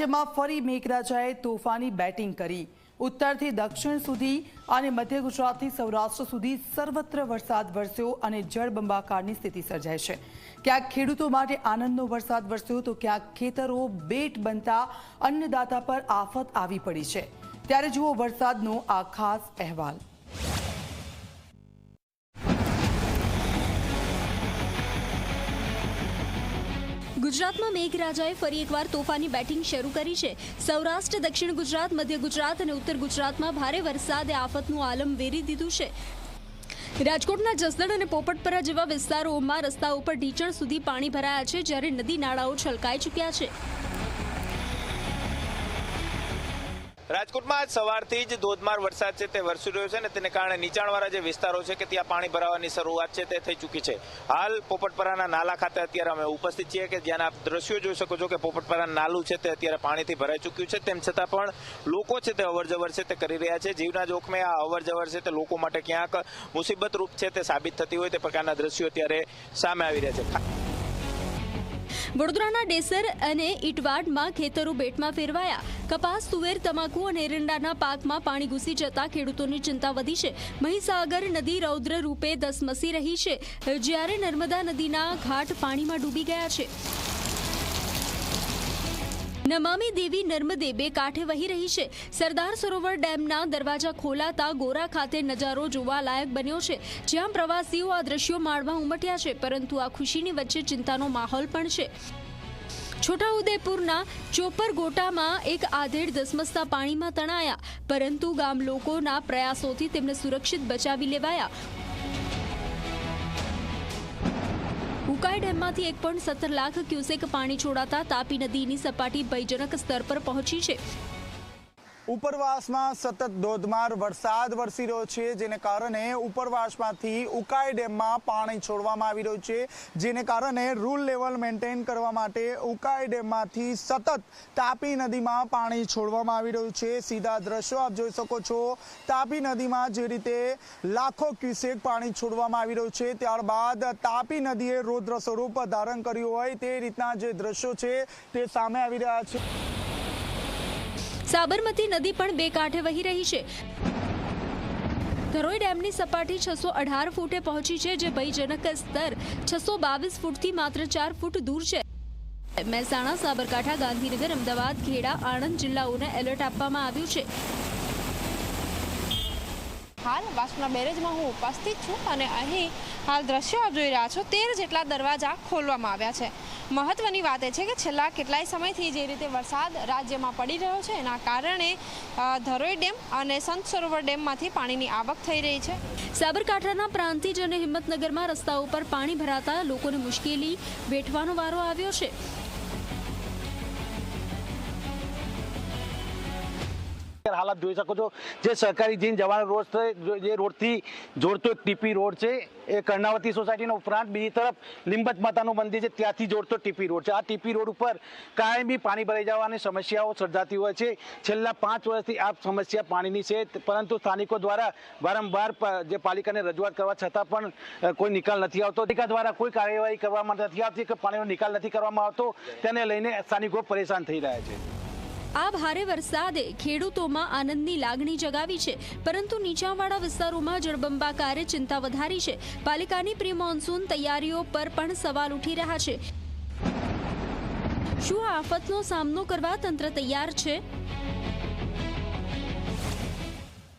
રાજ્યમાં ફરી મેઘરાજાએ તોફાની બેટિંગ કરી. ઉત્તરથી દક્ષિણ સુધી અને મધ્ય ગુજરાતથી સૌરાષ્ટ્ર સુધી સર્વત્ર વરસાદ વરસ્યો અને જળબંબાકારની સ્થિતિ સર્જાઈ છે. ક્યાંક ખેડૂતો માટે આનંદનો વરસાદ વરસ્યો તો ક્યાંક ખેતરો બેટ બનતા અન્નદાતા પર આફત આવી પડી છે. ત્યારે જુઓ વરસાદનો આ ખાસ અહેવાલ. ગુજરાતમાં મેઘરાજાએ ફરી એકવાર તોફાની બેટિંગ શરૂ કરી છે. સૌરાષ્ટ્ર, દક્ષિણ ગુજરાત, મધ્ય ગુજરાત અને ઉત્તર ગુજરાતમાં ભારે વરસાદે આફતનું આલમ વેરી દીધું છે. રાજકોટના જસદણ અને પોપટપરા જેવા વિસ્તારોમાં રસ્તા ઉપર ઢીચણ સુધી પાણી ભરાયા છે, જ્યારે નદી નાળાઓ છલકાઈ ચૂક્યા છે. રાજકોટમાં આજ સવારથી જ ધોધમાર વરસાદ છે, તે વરસી રહ્યો છે ને તેને કારણે નીચાણવાળા જે વિસ્તારો છે કે ત્યાં પાણી ભરાવાની શરૂઆત છે, તે થઈ ચૂકી છે. હાલ પોપટપરાના નાલા ખાતે અત્યારે અમે ઉપસ્થિત છીએ કે જ્યાં આપ દ્રશ્યો જોઈ શકો છો કે પોપટપરાનું નાલું છે, તે અત્યારે પાણીથી ભરાઈ ચૂક્યું છે. તેમ છતાં પણ લોકો છે, તે અવરજવર છે, તે કરી રહ્યા છે. જીવના જોખમે આ અવરજવર છે, તે લોકો માટે ક્યાંક મુસીબત રૂપ છે, તે સાબિત થતી હોય તે પ્રકારના દ્રશ્યો અત્યારે સામે આવી રહ્યા છે. વડોદરાના ડેસર અને ઇટવાડમાં ખેતરો બેટમાં ફેરવાયા. કપાસ, તુવેર, તમાકુ અને એરંડાના પાકમાં પાણી ઘૂસી જતા ખેડૂતોની ચિંતા વધી છે. મહીસાગર નદી રૌદ્ર રૂપે ધસમસી રહી છે. જ્યારે નર્મદા નદીના ઘાટ પાણીમાં ડૂબી ગયા છે. નમામી દેવી નર્મદે બે કાંઠે વહી રહી છે. સરદાર સરોવર ડેમના દરવાજા ખોલાતા ગોરા ખાતે નજારો જોવા લાયક બન્યો છે. જ્યાં પ્રવાસીઓ આ દ્રશ્યો માણવા ઉમટ્યા છે, પરંતુ આ ખુશીની વચ્ચે ચિંતાનો માહોલ પણ છે. છોટાઉદેપુરના ચોપર ગોટામાં એક આધેડ ધસમસતા પાણીમાં તણાયા, પરંતુ ગામ લોકોના પ્રયાસોથી તેમને સુરક્ષિત બચાવી લેવાયા. ઉકાઈ ડેમમાંથી એક પોઈન્ટ સત્તર લાખ ક્યુસેક પાણી છોડાતા તાપી નદીની સપાટી ભયજનક સ્તર પર પહોંચી છે. ઉપરવાસમાં સતત ધોધમાર વરસાદ વરસી રહ્યો છે, જેને કારણે ઉપરવાસમાંથી ઉકાઈ ડેમમાં પાણી છોડવામાં આવી રહ્યું છે, જેને કારણે રૂલ લેવલ મેન્ટેન કરવા માટે ઉકાઈ ડેમમાંથી સતત તાપી નદીમાં પાણી છોડવામાં આવી રહ્યું છે. સીધા દ્રશ્યો આપ જોઈ શકો છો. તાપી નદીમાં જે રીતે લાખો ક્યુસેક પાણી છોડવામાં આવી રહ્યું છે, ત્યારબાદ તાપી નદીએ રૌદ્ર સ્વરૂપ ધારણ કર્યું હોય તે રીતના જે દ્રશ્યો છે તે સામે આવી રહ્યા છે. સાબરમતી નદી પણ બે કાંઠે વહી રહી છે. ધરોઈ ડેમની સપાટી છસો અઢાર ફૂટે પહોંચી છે, જે ભયજનક સ્તર છસો બાવીસ ફૂટથી માત્ર ચાર ફૂટ દૂર છે. મહેસાણા, સાબરકાંઠા, ગાંધીનગર, અમદાવાદ, ખેડા, આણંદ જિલ્લાઓને એલર્ટ આપવામાં આવ્યું છે. હાલ વાસુના બેરેજમાં હું ઉપસ્થિત છું અને અહીં હાલ દ્રશ્યો આપ જોઈ રહ્યા છો, તેર જેટલા દરવાજા ખોલવામાં આવ્યા છે. મહત્વની વાત એ છે કે છેલ્લા કેટલાય સમયથી જે રીતે વરસાદ રાજ્યમાં પડી રહ્યો છે, એના કારણે ધરોઈ ડેમ અને સંત સરોવર ડેમમાંથી પાણીની આવક થઈ રહી છે. સાબરકાંઠાના પ્રાંતિજ અને હિંમતનગરમાં રસ્તાઓ પર પાણી ભરાતા લોકોને મુશ્કેલી વેઠવાનો વારો આવ્યો છે. હાલત જોઈ શકો છો. જે સહકારી જીન જવાનો રોડ જે રોડથી જોડતો ટીપી રોડ છે, એ કર્ણાવતી સોસાયટીનો ઉપરાંત બીજી તરફ લીંબત માતાનું મંદિર છે, ત્યાંથી જોડતો ટીપી રોડ છે. આ ટીપી રોડ ઉપર કાયમી પાણી ભરાઈ જવાની સમસ્યાઓ સર્જાતી હોય છે. છેલ્લા પાંચ વર્ષથી આ સમસ્યા પાણીની છે પરંતુ સ્થાનિકો દ્વારા વારંવાર જે પાલિકાને રજૂઆત કરવા છતાં પણ કોઈ નિકાલ નથી આવતો. પાલિકા દ્વારા કોઈ કાર્યવાહી કરવામાં નથી આવતી કે પાણીનો નિકાલ નથી કરવામાં આવતો. તેને લઈને સ્થાનિકો પરેશાન થઈ રહ્યા છે. આ ભારે વરસાદે ખેડૂતોમાં આનંદની લાગણી જગાવી છે, પરંતુ નીચાણવાળા વિસ્તારોમાં જળબંબાકારે ચિંતા વધારી છે. પાલિકાની પ્રી મોન્સૂન તૈયારીઓ પર પણ સવાલ ઉઠી રહ્યા છે. શું આફતનો સામનો કરવા તંત્ર તૈયાર છે?